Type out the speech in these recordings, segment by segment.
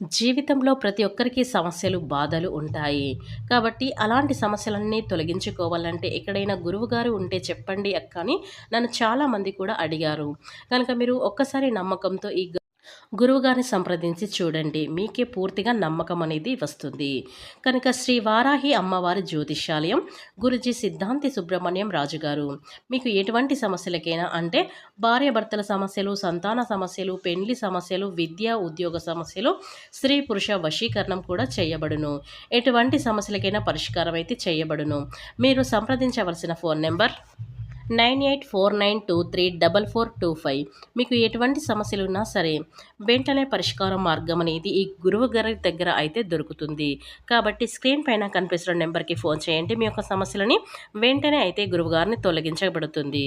జీవితంలో ప్రతి ఒక్కరికి సమస్యలు, బాధలు ఉంటాయి. కాబట్టి అలాంటి సమస్యలన్నీ తొలగించుకోవాలంటే ఎక్కడైనా గురువుగారు ఉంటే చెప్పండి అక్క అని నన్ను చాలామంది కూడా అడిగారు. కనుక మీరు ఒక్కసారి నమ్మకంతో ఈ గురువుగారిని సంప్రదించి చూడండి. మీకే పూర్తిగా నమ్మకం అనేది వస్తుంది. కనుక శ్రీ వారాహి అమ్మవారి జ్యోతిష్యాలయం గురూజీ సిద్ధాంతి సుబ్రహ్మణ్యం రాజు గారు. మీకు ఎటువంటి సమస్యలకైనా అంటే భార్యాభర్తల సమస్యలు, సంతాన సమస్యలు, పెండ్లి సమస్యలు, విద్య, ఉద్యోగ సమస్యలు, స్త్రీ పురుష వశీకరణం కూడా చేయబడును. ఎటువంటి సమస్యలకైనా పరిష్కారం అయితే చేయబడును. మీరు సంప్రదించవలసిన phone number nine eight four nine two three double four two five. మీకు ఎటువంటి సమస్యలు ఉన్నా సరే వెంటనే పరిష్కార మార్గం అనేది ఈ గురువు గారి దగ్గర అయితే దొరుకుతుంది. కాబట్టి స్క్రీన్ పైన కనిపిస్తున్న నెంబర్కి ఫోన్ చేయండి. మీ యొక్క సమస్యలని వెంటనే అయితే గురువుగారిని తొలగించబడుతుంది.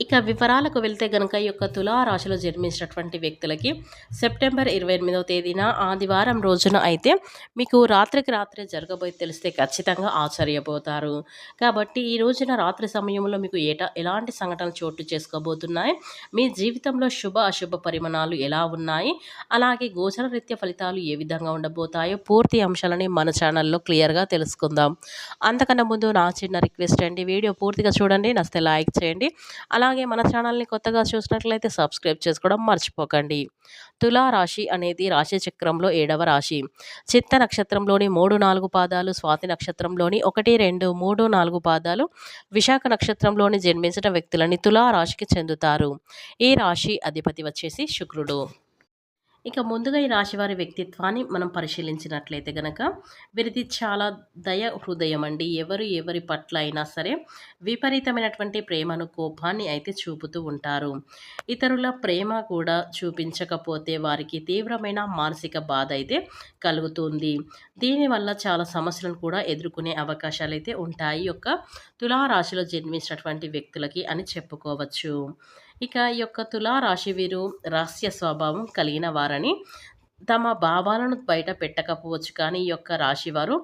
ఇక వివరాలకు వెళ్తే గనక ఈ యొక్క తులారాశిలో జన్మించినటువంటి వ్యక్తులకి సెప్టెంబర్ ఇరవై ఎనిమిదవ తేదీన ఆదివారం రోజున అయితే మీకు రాత్రికి రాత్రే జరగబోయి తెలిస్తే ఖచ్చితంగా ఆశ్చర్యపోతారు. కాబట్టి ఈ రోజున రాత్రి సమయంలో మీకు ఏట ఎలాంటి సంఘటనలు చోటు చేసుకోబోతున్నాయి? మీ జీవితంలో శుభ అశుభ పరిమాణాలు ఎలా ఉన్నాయి? అలాగే గోచర రీత్య ఫలితాలు ఏ విధంగా ఉండబోతాయో పూర్తి అంశాలని మన ఛానల్లో క్లియర్గా తెలుసుకుందాం. అంతకన్నా ముందు నా చిన్న రిక్వెస్ట్ అండి వీడియో పూర్తిగా చూడండి నస్తే లైక్ చేయండి అలా అలాగే మన ఛానల్ని కొత్తగా చూసినట్లయితే సబ్స్క్రైబ్ చేసుకోవడం మర్చిపోకండి. తులారాశి అనేది రాశి చక్రంలో ఏడవ రాశి. చిత్త నక్షత్రంలోని మూడు నాలుగు పాదాలు స్వాతి నక్షత్రంలోని ఒకటి రెండు మూడు నాలుగు పాదాలు విశాఖ నక్షత్రంలోని జన్మించిన వ్యక్తులని తులారాశికి చెందుతారు. ఈ రాశి అధిపతి వచ్చేసి శుక్రుడు. ఇక ముందుగా ఈ రాశివారి వ్యక్తిత్వాన్ని మనం పరిశీలించినట్లయితే గనక వీరిది చాలా దయ హృదయం అండి. ఎవరు ఎవరి పట్ల అయినా సరే విపరీతమైనటువంటి ప్రేమను కోపాన్ని అయితే చూపుతూ ఉంటారు. ఇతరుల ప్రేమ కూడా చూపించకపోతే వారికి తీవ్రమైన మానసిక బాధ అయితే కలుగుతుంది. దీనివల్ల చాలా సమస్యలను కూడా ఎదుర్కొనే అవకాశాలు అయితే ఉంటాయి. యొక్క తులారాశిలో జన్మించినటువంటి వ్యక్తులకి అని చెప్పుకోవచ్చు. ఇక ఈ యొక్క తులారాశి వీరు రహస్య స్వభావం కలిగిన వారని తమ భావాలను బయట పెట్టకపోవచ్చు. కానీ ఈ యొక్క రాశివారు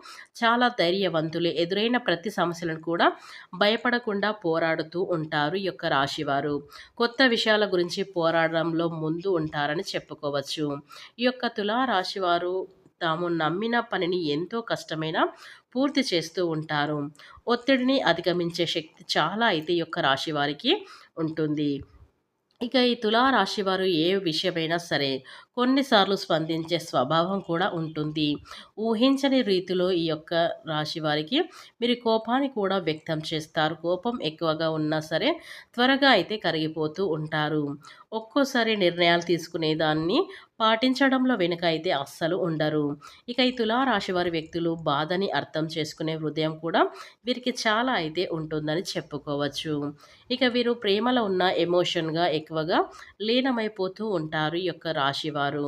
చాలా ధైర్యవంతులు. ఎదురైన ప్రతి సమస్యలను కూడా భయపడకుండా పోరాడుతూ ఉంటారు ఈ యొక్క రాశివారు కొత్త విషయాల గురించి పోరాడడంలో ముందు ఉంటారని చెప్పుకోవచ్చు. ఈ యొక్క తులా రాశివారు తాము నమ్మిన పనిని ఎంతో కష్టమైన పూర్తి చేస్తూ ఉంటారు. ఒత్తిడిని అధిగమించే శక్తి చాలా అయితే ఈ యొక్క రాశి వారికి ఉంటుంది. ఇక ఈ తులారాశి వారు ఏ విషయమైనా సరే కొన్నిసార్లు స్పందించే స్వభావం కూడా ఉంటుంది. ఊహించని రీతిలో ఈ యొక్క రాశి వారికి మీరు కోపాన్ని కూడా వ్యక్తం చేస్తారు. కోపం ఎక్కువగా ఉన్నా సరే త్వరగా అయితే కరిగిపోతూ ఉంటారు. ఒక్కోసారి నిర్ణయాలు తీసుకునే దాన్ని పాటించడంలో వెనుక అయితే అస్సలు ఉండరు. ఇక ఈ తులారాశి వారి వ్యక్తులు బాధని అర్థం చేసుకునే హృదయం కూడా వీరికి చాలా అయితే ఉంటుందని చెప్పుకోవచ్చు. ఇక వీరు ప్రేమలో ఉన్న ఎమోషన్గా ఎక్కువగా లీనమైపోతూ ఉంటారు ఈ యొక్క రాశి వారు. వారు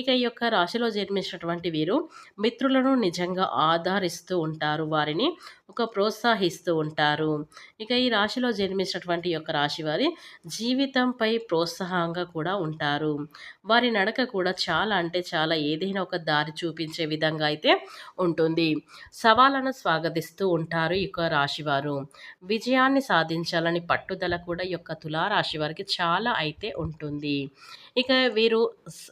ఇక ఈ యొక్క రాశిలో జన్మించినటువంటి వీరు మిత్రులను నిజంగా ఆధారిస్తూ ఉంటారు. వారిని ఒక ప్రోత్సాహిస్తూ ఉంటారు. ఇక ఈ రాశిలో జన్మించినటువంటి యొక్క రాశి వారి జీవితంపై ప్రోత్సాహంగా కూడా ఉంటారు. వారి నడక కూడా చాలా అంటే చాలా ఏదైనా ఒక దారి చూపించే విధంగా అయితే ఉంటుంది. సవాళ్ళను స్వాగతిస్తూ ఉంటారు ఈ యొక్క రాశివారు విజయాన్ని సాధించాలని పట్టుదల కూడా ఈ యొక్క తులారాశి వారికి చాలా అయితే ఉంటుంది. ఇక వీరు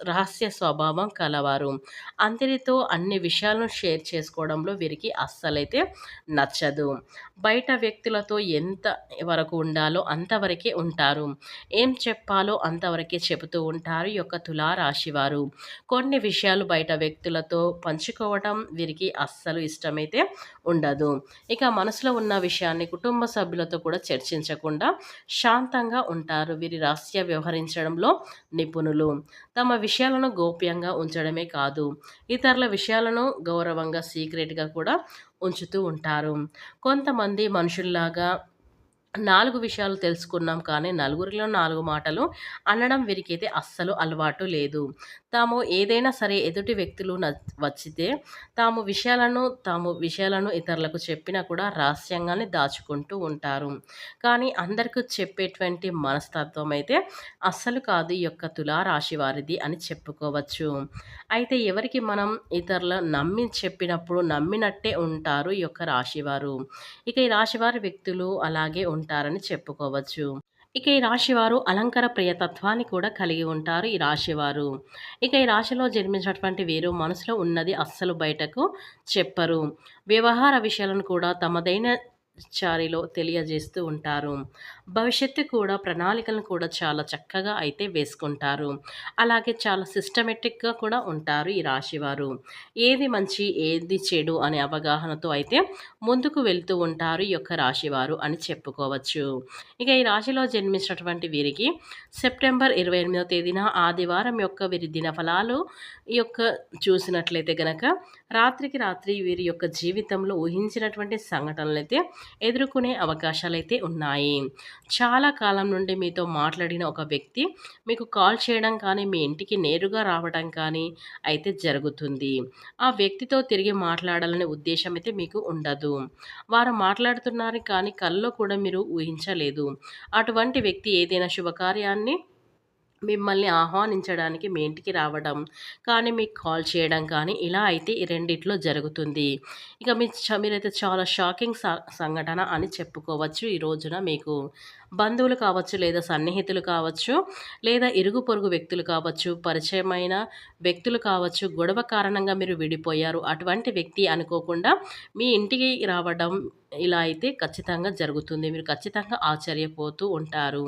రహస్య స్వభావం కలవారు. అందరితో అన్ని విషయాలను షేర్ చేసుకోవడంలో వీరికి అస్సలైతే నచ్చదు. బయట వ్యక్తులతో ఎంత వరకు ఉండాలో అంతవరకే ఉంటారు. ఏం చెప్పాలో అంతవరకే చెబుతూ ఉంటారు ఈ యొక్క తులారాశి వారు. కొన్ని విషయాలు బయట వ్యక్తులతో పంచుకోవడం వీరికి అస్సలు ఇష్టమైతే ఉండదు. ఇక మనసులో ఉన్న విషయాన్ని కుటుంబ సభ్యులతో కూడా చర్చించకుండా శాంతంగా ఉంటారు. వీరి రహస్య వ్యవహరించడంలో నిపుణులు. తమ విషయాలను గోప్యంగా ఉంచడమే కాదు ఇతరుల విషయాలను గౌరవంగా సీక్రెట్గా కూడా ఉంచుతూ ఉంటారు. కొంతమంది మనుషుల్లాగా నాలుగు విషయాలు తెలుసుకున్నాం కానీ నలుగురిలో నాలుగు మాటలు అనడం వీరికైతే అస్సలు అలవాటు లేదు. తాము ఏదైనా సరే ఎదుటి వ్యక్తులు వచ్చితే తాము విషయాలను తాము విషయాలను ఇతరులకు చెప్పినా కూడా రహస్యంగానే దాచుకుంటూ ఉంటారు. కానీ అందరికీ చెప్పేటువంటి మనస్తత్వం అయితే అస్సలు కాదు ఈ యొక్క తులారాశి వారిది అని చెప్పుకోవచ్చు. అయితే ఎవరికి మనం ఇతరుల నమ్మి చెప్పినప్పుడు నమ్మినట్టే ఉంటారు ఈ యొక్క రాశివారు ఇక ఈ రాశివారి వ్యక్తులు అలాగే ఉంటారని చెప్పుకోవచ్చు. ఇక ఈ రాశివారు అలంకార ప్రియతత్వాన్ని కూడా కలిగి ఉంటారు ఈ రాశివారు. ఇక ఈ రాశిలో జన్మించినటువంటి వీరు మనసులో ఉన్నది అస్సలు బయటకు చెప్పరు. వ్యవహార విషయాలను కూడా తమదైన చారిలో తెలియజేస్తూ ఉంటారు. భవిష్యత్తు కూడా ప్రణాళికలను కూడా చాలా చక్కగా అయితే వేసుకుంటారు. అలాగే చాలా సిస్టమేటిక్గా కూడా ఉంటారు ఈ రాశివారు. ఏది మంచి ఏది చెడు అనే అవగాహనతో అయితే ముందుకు వెళ్తూ ఉంటారు ఈ యొక్క రాశివారు అని చెప్పుకోవచ్చు. ఇక ఈ రాశిలో జన్మించినటువంటి వీరికి సెప్టెంబర్ ఇరవై ఎనిమిదవ తేదీన ఆదివారం యొక్క వీరి దిన ఫలాలు ఈ యొక్క చూసినట్లయితే గనక రాత్రికి రాత్రి వీరి యొక్క జీవితంలో ఊహించినటువంటి సంఘటనలు అయితే ఎదుర్కొనే అవకాశాలు అయితే ఉన్నాయి. చాలా కాలం నుండి మీతో మాట్లాడిన ఒక వ్యక్తి మీకు కాల్ చేయడం కానీ మీ ఇంటికి నేరుగా రావడం కానీ అయితే జరుగుతుంది. ఆ వ్యక్తితో తిరిగి మాట్లాడాలనే ఉద్దేశం అయితే మీకు ఉండదు. వారు మాట్లాడుతున్నారు కానీ కల్లో కూడా మీరు ఊహించలేదు. అటువంటి వ్యక్తి ఏదైనా శుభకార్యాన్ని మిమ్మల్ని ఆహ్వానించడానికి మీ ఇంటికి రావడం కానీ మీకు కాల్ చేయడం కానీ ఇలా అయితే ఈ రెండిట్లో జరుగుతుంది. ఇక మీ మీరైతే చాలా షాకింగ్ సంఘటన అని చెప్పుకోవచ్చు. ఈ రోజున మీకు బంధువులు కావచ్చు లేదా సన్నిహితులు కావచ్చు లేదా ఇరుగు పొరుగు వ్యక్తులు కావచ్చు పరిచయమైన వ్యక్తులు కావచ్చు గొడవ కారణంగా మీరు విడిపోయారు. అటువంటి వ్యక్తి అనుకోకుండా మీ ఇంటికి రావడం ఇలా అయితే ఖచ్చితంగా జరుగుతుంది. మీరు ఖచ్చితంగా ఆశ్చర్యపోతూ ఉంటారు.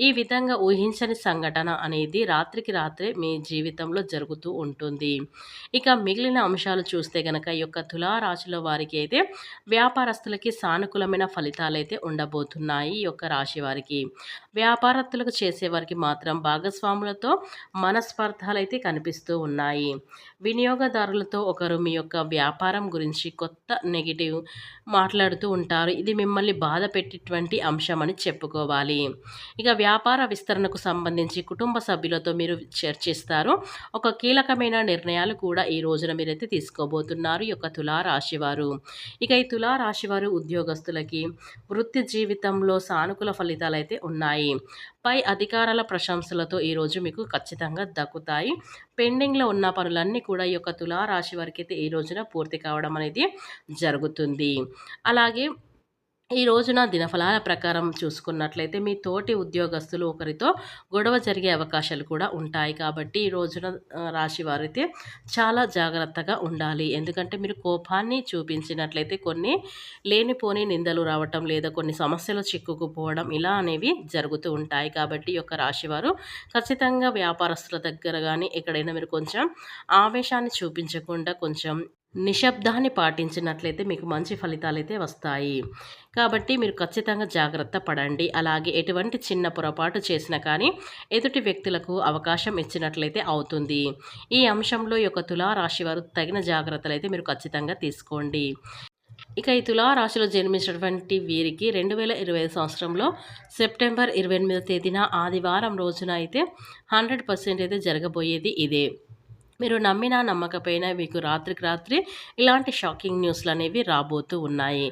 ఈ విధంగా ఊహించని సంఘటన అనేది రాత్రికి రాత్రే మీ జీవితంలో జరుగుతూ ఉంటుంది. ఇక మిగిలిన అంశాలు చూస్తే గనక ఈ యొక్క తులారాశిలో వారికి అయితే వ్యాపారస్తులకి సానుకూలమైన ఫలితాలు అయితే ఉండబోతున్నాయి ఈ యొక్క రాశి వారికి. వ్యాపారస్తులకు చేసేవారికి మాత్రం భాగస్వాములతో మనస్పర్ధాలు అయితే కనిపిస్తూ ఉన్నాయి. వినియోగదారులతో ఒకరు మీ యొక్క వ్యాపారం గురించి కొత్త నెగిటివ్ మాట్లాడుతూ ఉంటారు. ఇది మిమ్మల్ని బాధ పెట్టేటువంటి అంశం అని చెప్పుకోవాలి. ఇక వ్యాపార విస్తరణకు సంబంధించి కుటుంబ సభ్యులతో మీరు చర్చిస్తారు ఒక కీలకమైన నిర్ణయాలు కూడా ఈ రోజున మీరైతే తీసుకోబోతున్నారు. ఈ యొక్క తులారాశివారు ఇక ఈ తులారాశివారు ఉద్యోగస్తులకి వృత్తి జీవితంలో సానుకూల ఫలితాలు అయితే ఉన్నాయి. పై అధికారాల ప్రశంసలతో ఈరోజు మీకు ఖచ్చితంగా దక్కుతాయి. పెండింగ్లో ఉన్న పనులన్నీ కూడా ఈ యొక్క తులారాశి వారికి అయితే ఈ రోజున పూర్తి కావడం అనేది జరుగుతుంది. అలాగే ఈ రోజున దినఫలాల ప్రకారం చూసుకున్నట్లయితే మీ తోటి ఉద్యోగస్తులు ఒకరితో గొడవ జరిగే అవకాశాలు కూడా ఉంటాయి. కాబట్టి ఈ రోజున రాశి వారైతే చాలా జాగ్రత్తగా ఉండాలి. ఎందుకంటే మీరు కోపాన్ని చూపించినట్లయితే కొన్ని లేనిపోని నిందలు రావటం లేదా కొన్ని సమస్యలు చిక్కుకుపోవడం ఇలా అనేవి జరుగుతూ ఉంటాయి. కాబట్టి ఈ యొక్క రాశివారు ఖచ్చితంగా వ్యాపారస్తుల దగ్గర కానీ ఎక్కడైనా మీరు కొంచెం ఆవేశాన్ని చూపించకుండా కొంచెం నిశ్శబ్దాన్ని పాటించినట్లయితే మీకు మంచి ఫలితాలు అయితే వస్తాయి. కాబట్టి మీరు ఖచ్చితంగా జాగ్రత్త పడండి. అలాగే ఎటువంటి చిన్న పొరపాటు చేసినా కానీ ఎదుటి వ్యక్తులకు అవకాశం ఇచ్చినట్లయితే అవుతుంది. ఈ అంశంలో యొక్క తులారాశి వారు తగిన జాగ్రత్తలు అయితే మీరు ఖచ్చితంగా తీసుకోండి. ఇక ఈ తులారాశిలో జన్మించినటువంటి వీరికి రెండు వేల ఇరవై ఐదు సంవత్సరంలో సెప్టెంబర్ ఇరవై ఎనిమిదో తేదీన ఆదివారం రోజున అయితే హండ్రెడ్ పర్సెంట్ అయితే జరగబోయేది ఇదే. మీరు నమ్మినా నమ్మకపోయినా మీకు రాత్రికి రాత్రి ఇలాంటి షాకింగ్ న్యూస్లు అనేవి రాబోతూ ఉన్నాయి.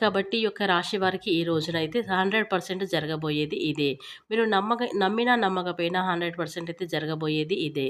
కాబట్టి ఈ యొక్క రాశి వారికి ఈ రోజున అయితే హండ్రెడ్ పర్సెంట్ జరగబోయేది ఇదే. మీరు నమ్మక నమ్మినా నమ్మకపోయినా హండ్రెడ్ పర్సెంట్ అయితే జరగబోయేది ఇదే.